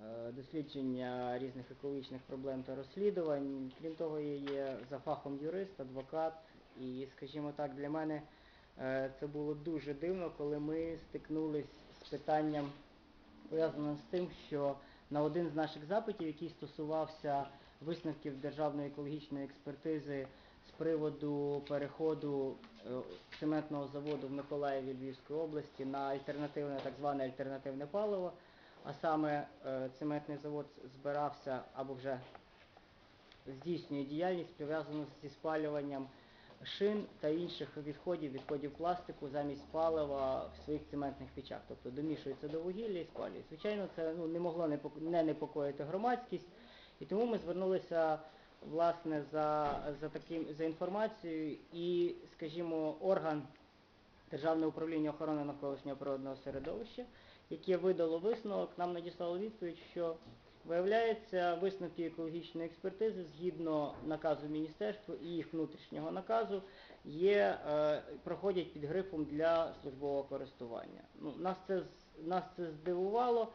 е, дослідження різних екологічних проблем та розслідувань. Крім того, я є за фахом юрист, адвокат. І, скажімо так, для мене е, це було дуже дивно, коли ми стикнулись з питанням, пов'язаним з тим, що на один з наших запитів, який стосувався висновків Державної екологічної експертизи з приводу переходу е, цементного заводу в Миколаєві Львівської області на альтернативне, так зване альтернативне паливо, а саме е, цементний завод збирався або вже здійснює діяльність пов'язану зі спалюванням шин та інших відходів, відходів пластику замість палива в своїх цементних печах. Тобто домішується до вугілля і спалює. Звичайно, це ну, не могло не непокоїти громадськість, і тому ми звернулися власне за, за, таким, за інформацією і, скажімо, орган Державне управління охорони навколишнього природного середовища, яке видало висновок, нам надіслало відповідь, що виявляється висновки екологічної експертизи згідно наказу міністерства і їх внутрішнього наказу є, е, проходять під грифом для службового користування. Ну, нас, це, нас це здивувало.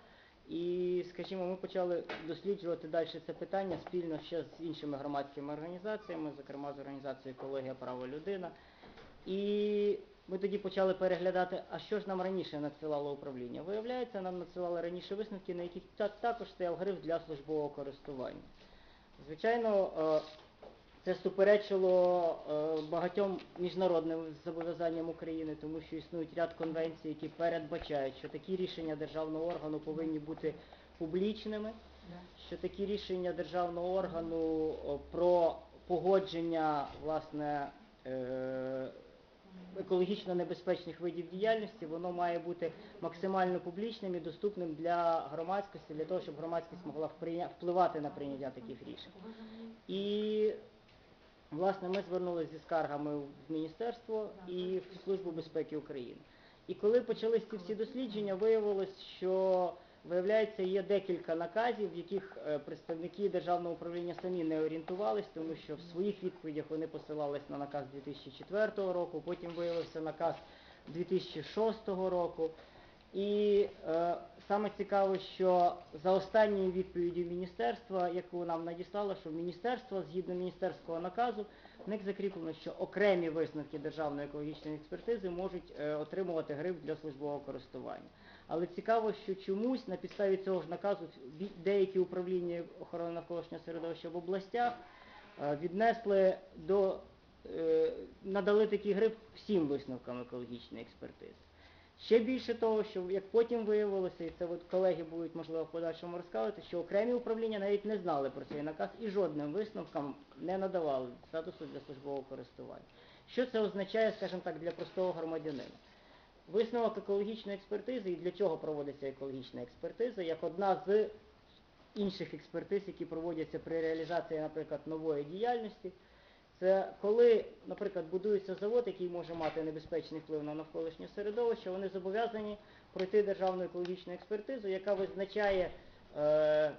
І, скажімо, ми почали досліджувати далі це питання спільно ще з іншими громадськими організаціями, зокрема з організацією Екологія Право Людина. І ми тоді почали переглядати, а що ж нам раніше надсилало управління. Виявляється, нам надсилали раніше висновки, на яких також стояв гриф для службового користування. Звичайно, е, це суперечило е, багатьом міжнародним зобов'язанням України, тому що існують ряд конвенцій, які передбачають, що такі рішення державного органу повинні бути публічними, що такі рішення державного органу про погодження власне е, екологічно небезпечних видів діяльності, воно має бути максимально публічним і доступним для громадськості, для того, щоб громадськість могла впливати на прийняття таких рішень. І власне ми звернулися зі скаргами в міністерство і в Службу безпеки України. І коли почалися ці всі дослідження, виявилось, що виявляється, є декілька наказів, в яких е, представники державного управління самі не орієнтувались, тому що в своїх відповідях вони посилались на наказ 2004 року, потім виявився наказ 2006 року. І е, саме цікаво, що за останньою відповіддю міністерства, яку нам надіслало, що міністерство, згідно міністерського наказу, в них закріплено, що окремі висновки Державної екологічної експертизи можуть е, отримувати гриб для службового користування. Але цікаво, що чомусь на підставі цього ж наказу деякі управління охорони навколишнього середовища в областях е, віднесли до е, надали такий гриб всім висновкам екологічної експертизи. Ще більше того, що як потім виявилося, і це от колеги будуть можливо в подальшому розказувати, що окремі управління навіть не знали про цей наказ і жодним висновкам не надавали статусу для службового користування. Що це означає, скажімо так, для простого громадянина? Висновок екологічної експертизи і для чого проводиться екологічна експертиза, як одна з інших експертиз, які проводяться при реалізації, наприклад, нової діяльності. Це коли, наприклад, будується завод, який може мати небезпечний вплив на навколишнє середовище, вони зобов'язані пройти державну екологічну експертизу, яка визначає е,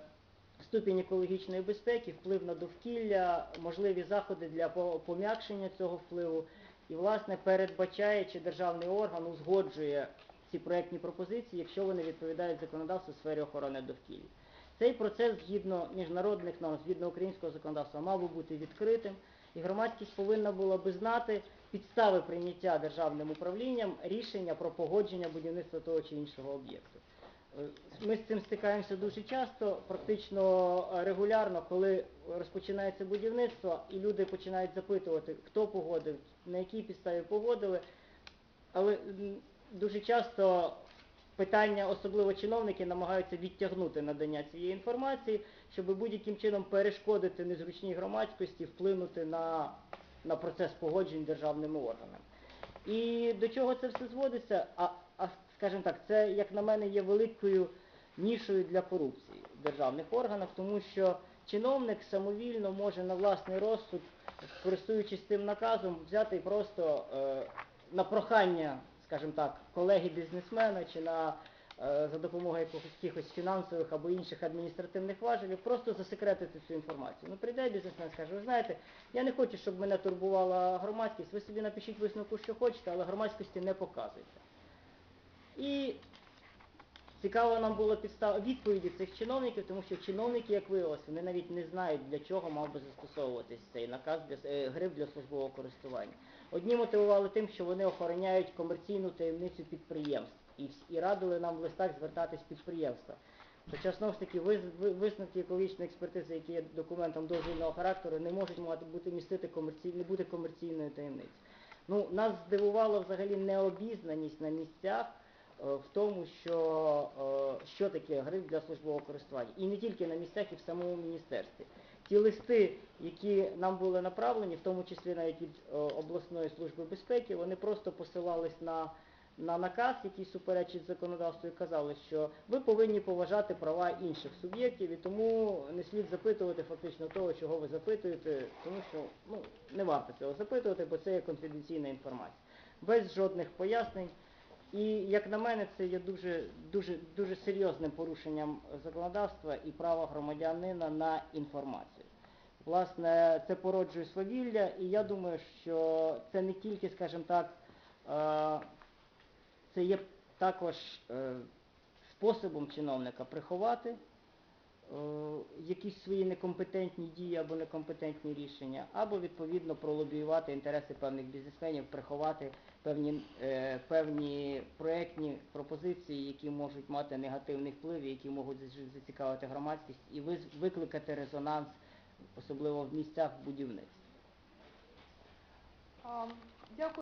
ступінь екологічної безпеки, вплив на довкілля, можливі заходи для пом'якшення цього впливу. І, власне, передбачає, чи державний орган узгоджує ці проектні пропозиції, якщо вони відповідають законодавству в сфері охорони довкілля. Цей процес згідно міжнародних норм, згідно українського законодавства, мав би бути відкритим, і громадськість повинна була би знати підстави прийняття державним управлінням рішення про погодження будівництва того чи іншого об'єкту. Е, Ми з цим стикаємося дуже часто, практично е, регулярно, коли розпочинається будівництво, і люди починають запитувати, хто погодив, на якій підставі погодили. Але дуже часто питання, особливо чиновники, намагаються відтягнути надання цієї інформації, щоб будь-яким чином перешкодити незручній громадськості, вплинути на, на процес погоджень державними органами. І до чого це все зводиться? А, а скажімо так, це, як на мене, є великою нішою для корупції в державних органах, тому що чиновник самовільно може на власний розсуд, користуючись цим наказом, взяти і просто е, на прохання, скажімо так, колеги-бізнесмена чи на е, за допомогою якихось, фінансових або інших адміністративних важелів, просто засекретити цю інформацію. Ну прийде бізнесмен, скаже, ви знаєте, я не хочу, щоб мене турбувала громадськість, ви собі напишіть висновку, що хочете, але громадськості не показуйте. І Цікаво нам було підстав відповіді цих чиновників, тому що чиновники, як виявилось, вони навіть не знають, для чого мав би застосовуватись цей наказ для е, гриф для службового користування. Одні мотивували тим, що вони охороняють комерційну таємницю підприємств і, і радили нам в листах звертатись підприємства. Хоча знову ж таки висновки екологічної експертизи, які є документом дозвільного характеру, не можуть мати бути містити комерцій, не бути комерційною таємницею. Ну, нас здивувала взагалі необізнаність на місцях е, в тому, що, е, що таке гриф для службового користування. І не тільки на місцях, і в самому міністерстві. Ті листи, які нам були направлені, в тому числі навіть від е, обласної служби безпеки, вони просто посилались на, на наказ, який суперечить законодавству, і казали, що ви повинні поважати права інших суб'єктів, і тому не слід запитувати фактично того, чого ви запитуєте, тому що ну, не варто цього запитувати, бо це є конфіденційна інформація. Без жодних пояснень. І як на мене, це є дуже, дуже, дуже серйозним порушенням законодавства і права громадянина на інформацію. Власне, це породжує свавілля, і я думаю, що це не тільки, скажімо так, е, це є також е, способом чиновника приховати якісь свої некомпетентні дії або некомпетентні рішення, або відповідно пролобіювати інтереси певних бізнесменів, приховати певні, е, певні проектні пропозиції, які можуть мати негативний вплив, які можуть зацікавити громадськість і викликати резонанс, особливо в місцях будівництва. Дякую.